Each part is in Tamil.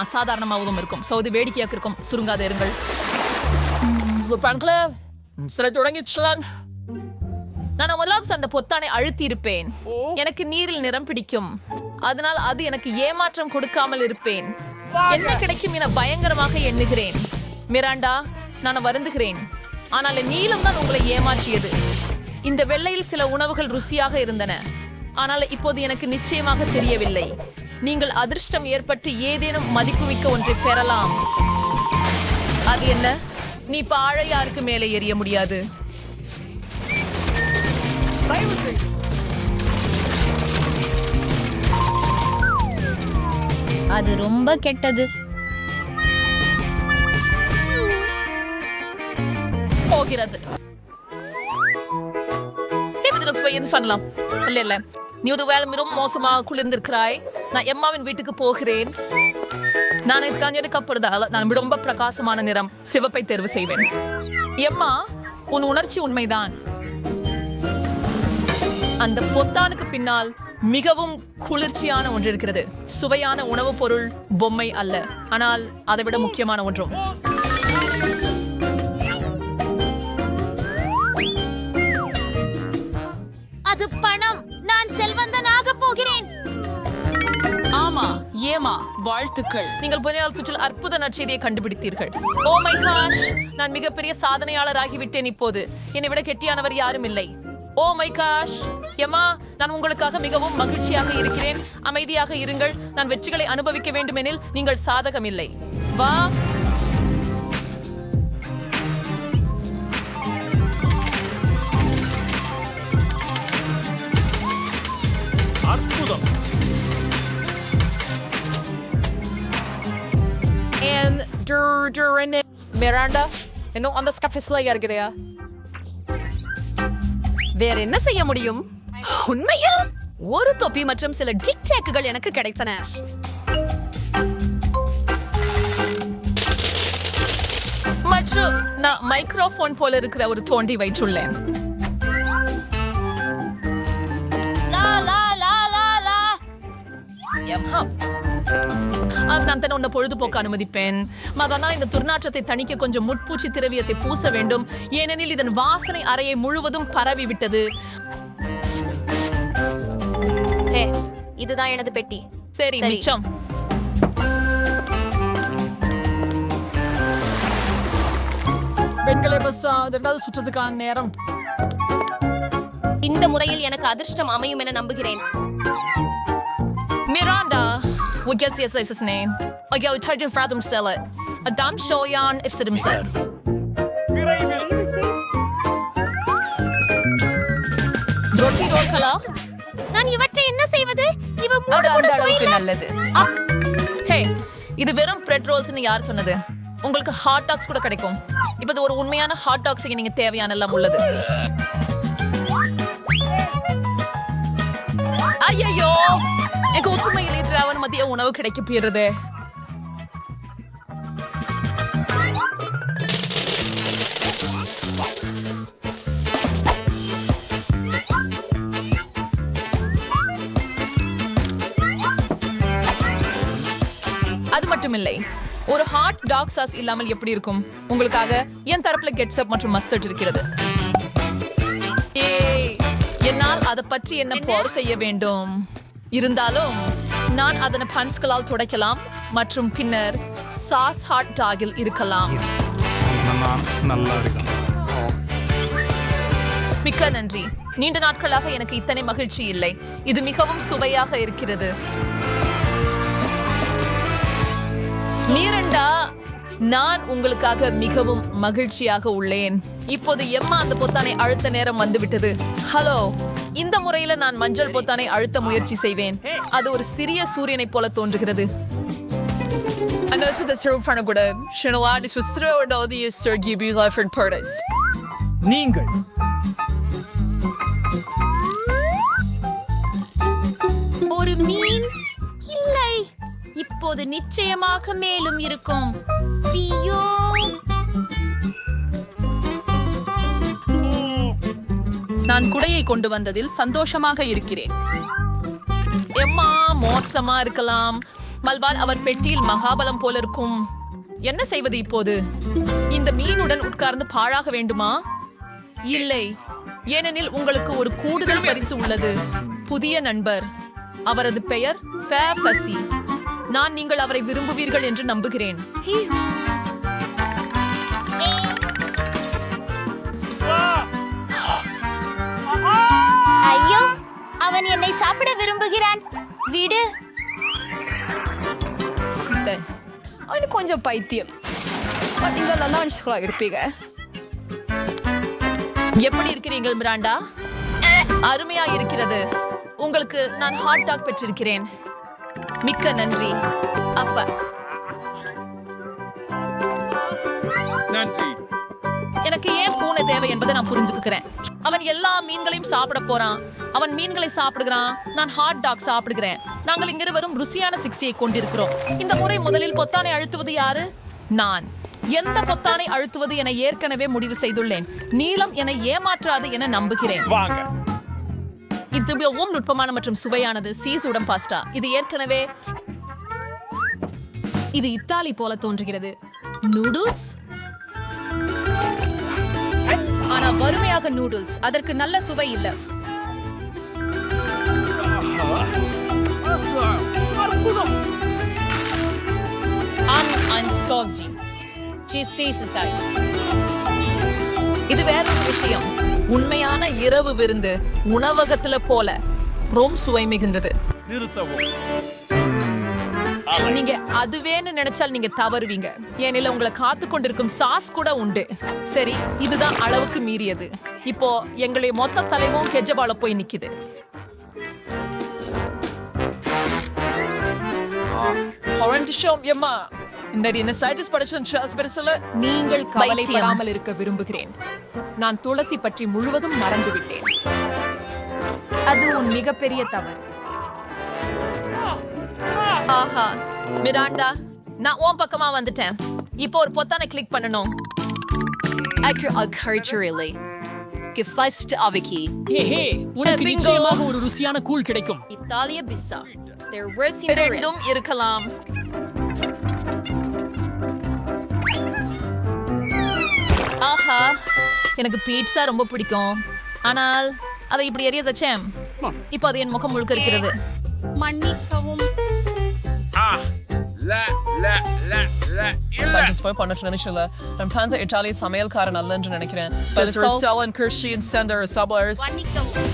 அசாதாரணமாகவும் இருக்கும் ஸோ இது வேடிக்கையாக இருக்கும் சுருங்காத இருங்கள் சில தொடங்கிச்சுலாம் நான் முதலாவது அந்த பொத்தானை அழுத்தி இருப்பேன் எனக்கு நீரில் நிறம் பிடிக்கும் அதனால் அது எனக்கு ஏமாற்றம் கொடுக்காமல் இருப்பேன் என்ன கிடைக்கும் என பயங்கரமாக எண்ணுகிறேன் மிராண்டா நான் வருந்துகிறேன் ஆனால் நீலம் தான் உங்களை ஏமாற்றியது இந்த வெள்ளையில் சில உணவுகள் ருசியாக இருந்தன. ஆனால் இப்போது எனக்கு நிச்சயமாக தெரியவில்லை. நீங்கள் அதிர்ஷ்டம் ஏற்பட்டு ஏதேனும் மதிப்புமிக்க ஒன்றை பெறலாம். அது என்ன? நீ பாழையாருக்கு மேலே எறிய முடியாது. அது ரொம்ப கெட்டது. போகிறது. எப்படி சுவைன்னு சொல்லலாம் இல்ல இல்ல. நீ ஒரு வேலை மிகவும் மோசமாக குளிர்ந்திருக்கிறாய். நான் எம்மாவின் வீட்டுக்கு போகிறேன். நான் ஸ்கான் எடுக்கப்படுதால் நான் ரொம்ப பிரகாசமான நிறம் சிவப்பை தேர்வு செய்வேன். எம்மா உன் உணர்ச்சி உண்மைதான். அந்த பொத்தானுக்கு பின்னால் மிகவும் குளிர்ச்சியான ஒன்று இருக்கிறது. சுவையான உணவுப் பொருள் பொம்மை அல்ல. ஆனால் அதை விட முக்கியமான ஒன்றும். ஏமா வாழ்த்துக்கள். நீங்கள் புனையால் சுற்றில் அற்புத நற்செய்தியை கண்டுபிடித்தீர்கள். ஓ மை காஷ் நான் மிகப்பெரிய சாதனையாளர் ஆகிவிட்டேன் இப்போது. என்னை விட கெட்டியானவர் யாரும் இல்லை. ஓ மை காஷ் எம்மா நான் உங்களுக்காக மிகவும் மகிழ்ச்சியாக இருக்கிறேன். அமைதியாக இருங்கள். நான் வெற்றிகளை அனுபவிக்க வேண்டுமெனில் நீங்கள் சாதகம் இல்லை. வா. அற்புதம். And during மிராண்டா இன்னும் அந்த ஸ்கஃபிஸ்ல இருக்கிறியா வேற என்ன செய்ய முடியும்? உண்மையில் ஒரு தொப்பி மற்றும் சில டிக்டேக்குகள் எனக்கு கிடைத்தன. மற்றும் நான் மைக்ரோஃபோன் போல இருக்கிற ஒரு தோண்டி வைத்துள்ளேன். நான் தான் உன்னை பொழுதுபோக்க அனுமதிப்பேன். மதனால் இந்த துர்நாற்றத்தை தணிக்க கொஞ்சம் முட்பூச்சி திரவியத்தை பூச வேண்டும். ஏனெனில் இதன் வாசனை அறையை முழுவதும் பரவி விட்டது ஹே இதுதான் எனது பெட்டி. சரி. மிச்சம். பெண்களை பஸ் இரண்டாவது சுற்றத்துக்கான நேரம். இந்த முறையில் எனக்கு அதிர்ஷ்டம் அமையும் என நம்புகிறேன். Miranda, what gets yes is his name? Okay, we charge them sell it. Adam Shoyan if Sidim said. ரொட்டி ரோல்களா நான் இவற்றை என்ன செய்வது? இவ மூடு கூட அளவுக்கு சொயில நல்லது. ஹே இது வெறும் பிரெட் ரோல்ஸ்னு யார் சொன்னது? உங்களுக்கு ஹாட் டாக்ஸ் கூட கிடைக்கும். இப்போ இது ஒரு உண்மையான ஹாட் டாக்ஸுக்கு நீங்க தேவையான எல்லாம் உள்ளது. ஐயோ உச்சுமையில் ஏற்றாவன் மதிய உணவு கிடைக்க போயிருது அது மட்டும் இல்லை ஒரு ஹாட் டாக் சாஸ் இல்லாமல் எப்படி இருக்கும்? உங்களுக்காக என் தரப்புல கெட்சப் மற்றும் மஸ்டர்ட் இருக்கிறது. ஏய், என்னால் அதை பற்றி என்ன போர் செய்ய வேண்டும்? இருந்தாலும் நான் அதனை பன்ஸ்களால் துடைக்கலாம் மற்றும் பின்னர் சாஸ் ஹாட் டாகில் இருக்கலாம். நல்லா மிக்க நன்றி. நீண்ட நாட்களாக எனக்கு இத்தனை மகிழ்ச்சி இல்லை. இது மிகவும் சுவையாக இருக்கிறது. மீரண்டா நான் உங்களுக்காக மிகவும் மகிழ்ச்சியாக உள்ளேன். இப்போது எம்மா அந்த பொத்தானை அழுத்த நேரம் வந்துவிட்டது. ஹலோ இந்த முறையில நான் மஞ்சள் பொத்தானை அழுத்த முயற்சி செய்வேன். அது ஒரு சிறிய சூரியனை போல தோன்றுகிறது. நீங்கள் இப்போது நிச்சயமாக மேலும் இருக்கும். நான் குடையை கொண்டு வந்ததில் சந்தோஷமாக இருக்கிறேன். எம்மா மோசமா இருக்கலாம். மல்வால் அவர் பெட்டியில் மகாபலம் போல இருக்கும். என்ன செய்வது இப்போது? இந்த மீனுடன் உட்கார்ந்து பாழாக வேண்டுமா? இல்லை. ஏனெனில் உங்களுக்கு ஒரு கூடுதல் பரிசு உள்ளது. புதிய நண்பர். அவரது பெயர் ஃபேஃபசி நான் நீங்கள் அவரை விரும்புவீர்கள் என்று நம்புகிறேன். ஐயோ அவன் என்னை சாப்பிட விரும்புகிறான். விடு. அவனுக்கு கொஞ்சம் பைத்தியம். But நீங்க லலான்ஸ்களா இருப்பீங்க. எப்படி இருக்கிறீர்கள் மிராண்டா? அருமையா இருக்கிறது உங்களுக்கு நான் ஹாட் டாக் பெற்றிருக்கிறேன். மிக்க நன்றி. அப்பா. நன்றி. எனக்கு ஏன் பூனை தேவை என்பதை நான் புரிஞ்சுக்கிறேன் அவன் எல்லா மீன்களையும் சாப்பிட போறான். அவன் மீன்களை சாப்பிடுகிறான். நான் ஹாட் டாக் சாப்பிடுகிறேன். நாங்கள் இங்கிருவரும் ருசியான சிக்ஸியை கொண்டிருக்கிறோம். இந்த முறை முதலில் பொத்தானை அழுத்துவது யாரு? நான். எந்த பொத்தானை அழுத்துவது என ஏற்கனவே முடிவு செய்துள்ளேன். நீளம் என ஏமாற்றாது என நம்புகிறேன். இது மிகவும் நுட்பமான மற்றும் சுவையானது. சீஸ் உடம் பாஸ்டா இது ஏற்கனவே இது இத்தாலி போல தோன்றுகிறது. நூடுல்ஸ்? ஆனா வறுமையாக நூடுல்ஸ். அதற்கு நல்ல சுவை இல்ல. அன் இது வேற ஒரு விஷயம். உண்மையான இரவு விருந்து உணவகத்துல போல. ரோம் சுவை மிகுந்தது. நீங்க அதுவேன்னு நினைச்சால் நீங்க தவறுவீங்க. ஏனில உங்களை காத்து கொண்டிருக்கும் சாஸ் கூட உண்டு. சரி இதுதான் அளவுக்கு மீறியது. இப்போ எங்களுடைய மொத்த தலைவும் கெஜபால போய் நிக்குது. நீங்கள் கவலைப்படாமல் இருக்க விரும்புகிறேன். நான் துளசி பற்றி முழுவதும் மறந்துவிட்டேன் அது உன் மிகப்பெரிய தவறு ஆஹா மிராண்டா நான் உன் பக்கமா வந்துட்டேன் இப்போ ஒரு பொத்தானை கிளிக் பண்ணணும் culturally. Gefasst Aviki. ஹே ஹே உனக்கு Bingo. நிச்சயமாக ஒரு ருசியான கூழ் கிடைக்கும் இத்தாலிய pizza They're worse in the rim. ரெண்டும் இருக்கலாம் எனக்கு பீட்சா ரொம்ப பிடிக்கும். ஆனால் அதை இப்படி எரிய வச்சேன். இப்போ அது என் முகம் முழுக்க இருக்கிறது. மன்னிக்கவும். நான் இட்டாலி சமையல்காரன் அல்ல என்று நினைக்கிறேன். Sellen, Kirsty, and Sender, Sublers. மன்னிக்கவும்.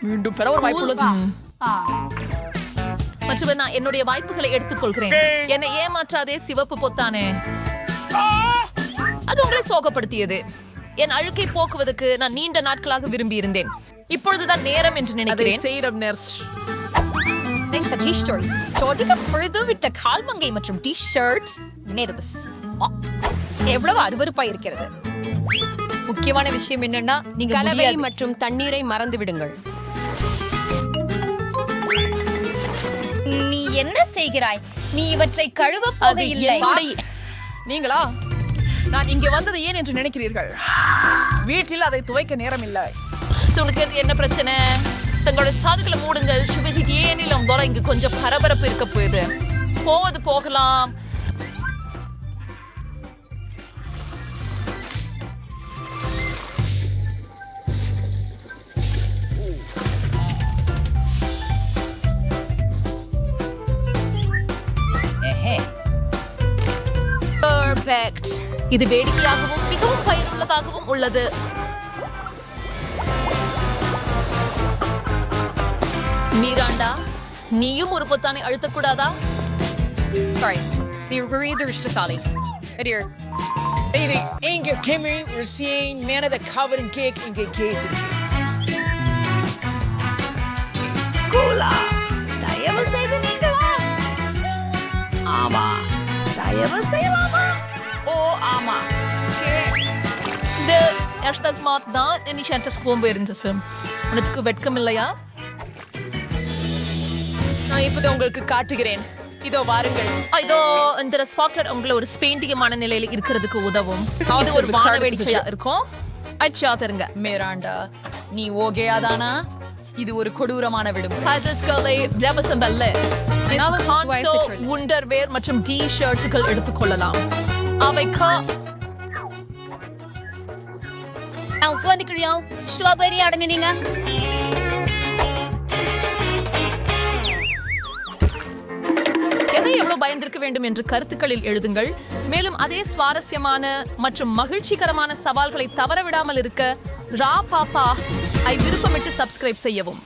மீண்டும் பெற ஒரு வாய்ப்பு உள்ளது. மற்றும் நான் என்னுடைய வாய்ப்புகளை எடுத்துக்கொள்கிறேன். என்னை ஏமாற்றாதே சிவப்பு பொத்தானே. அது உங்களை சோகப்படுத்தியது. என் அழுக்கை போக்குவதற்கு நான் நீண்ட நாட்களாக விரும்பி இருந்தேன் இப்பொழுதுதான் நேரம் என்று அதை நினைக்கிறேன். செய்யிடம் நெர்ஸ். சச்சி ஸ்டோரி ஸ்டோட்டிக்கு பொழுது விட்ட கால்மங்கை மற்றும் டி ஷர்ட் நெர்வஸ் எவ்வளவு அருவருப்பா இருக்கிறது. முக்கியமான விஷயம் என்னன்னா நீங்க கலவை முடியாது. மற்றும் தண்ணீரை மறந்து விடுங்கள். என்ன செய்கிறாய்? நீ இவற்றை கழுவ போகையில்லை. நீங்களா? நான் இங்கே வந்தது ஏன் என்று நினைக்கிறீர்கள்? வீட்டில் அதை துவைக்க நேரம் இல்லை உனக்கு என்ன பிரச்சனை? தங்களுடைய சாதுகளை மூடுங்கள். சுபஜித் ஏனில் உங்களோட இங்க கொஞ்சம் பரபரப்பு இருக்க போகுது? போவது போகலாம். Perfect. இது வேடிக்கையாகவும் மிகவும் பயனுள்ளதாகவும் உள்ளது மீராண்டா நீயும் ஒரு பொத்தானை அழுத்தக்கூடாதா Sorry. The Urgurida Sally. Here. இது இங்க கெமி ருசியை மேனத கவரிங் கேக் இங்கே கேட்டு தயவு செய்து நீங்களா ஆமா தயவு செய்யலாமா இது erstens mal da hätte ஸ்போம்பு இருந்துச்சு உனக்கு வெட்கம் இல்லையா? நான் இப்போது உங்களுக்கு காட்டுகிறேன். இதோ வாருங்கள். இதோ இந்த ஸ்பாக்லர் உங்களை ஒரு ஸ்பெயிண்டியமான நிலையில இருக்கிறதுக்கு உதவும். இது ஒரு ஒரு வான card வேடிக்கையா இருக்கும். அச்சா தருங்க. மிராண்டா நீ ஓகேயாதானா இது ஒரு கொடூரமான விடுமுறை. ஹதஸ்களை ரவசம் அல்ல. உண்டர்வேர் மற்றும் டி ஷர்ட்டுகள் எடுத்துக்கொள்ளலாம். அவை கா நான் உட்காந்துக்கிறியோம் ஸ்ட்ராபெரி அடங்கினீங்க எதை எவ்வளவு பயந்திருக்க வேண்டும் என்று கருத்துக்களில் எழுதுங்கள். மேலும் அதே சுவாரஸ்யமான மற்றும் மகிழ்ச்சிகரமான சவால்களை தவறவிடாமல் இருக்க ரா பாப்பா ஐ விருப்பமிட்டு சப்ஸ்கிரைப் செய்யவும்.